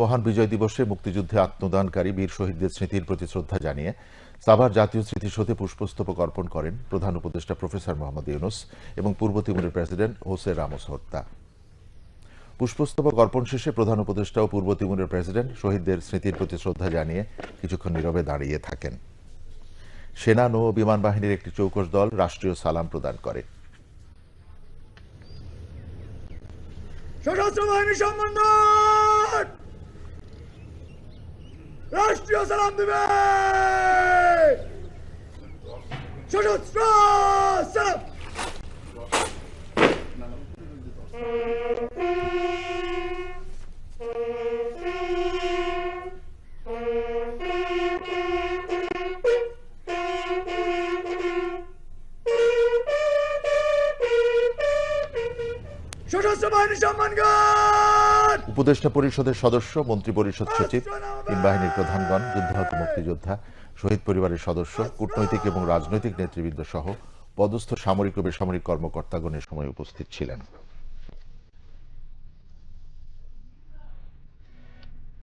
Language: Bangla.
মহান বিজয় দিবসে মুক্তিযুদ্ধে আত্মদানকারী বীর শহীদদের স্মৃতির প্রতি শ্রদ্ধা জানিয়ে সাভার জাতীয় স্মৃতিসৌধে পুষ্পস্তবক অর্পণ করেন প্রধান উপদেষ্টা প্রফেসর মোহাম্মদ ইউনুস এবং পূর্ব তিমুরের প্রেসিডেন্ট হোসে রামোস হত্যা। পুষ্পস্তবক অর্পণ শেষে প্রধান উপদেষ্টা ও পূর্ব তিমুরের প্রেসিডেন্ট শহীদদের স্মৃতির প্রতি শ্রদ্ধা জানিয়ে কিছুক্ষণ নীরবে দাঁড়িয়ে থাকেন। সেনা, নৌ বিমান বাহিনীর একটি চৌকস দল রাষ্ট্রীয় সালাম প্রদান করে। সশস্ত্র বাহিনী সম্মান রাষ্ট্রীয় সালাম দিবে সশস্ত্র সশস্ত্র বাহিনী সম্মান উপদেষ্টা পরিষদের সদস্য মন্ত্রী পরিষদ সচিব তিন বাহিনীর প্রধানগণ যুদ্ধাহত মুক্তিযোদ্ধা শহীদ পরিবারের সদস্য কূটনৈতিক এবং রাজনৈতিক নেতৃবৃন্দ সহ পদস্থ সামরিক ও বেসামরিক কর্মকর্তাগণের সময় উপস্থিত ছিলেন।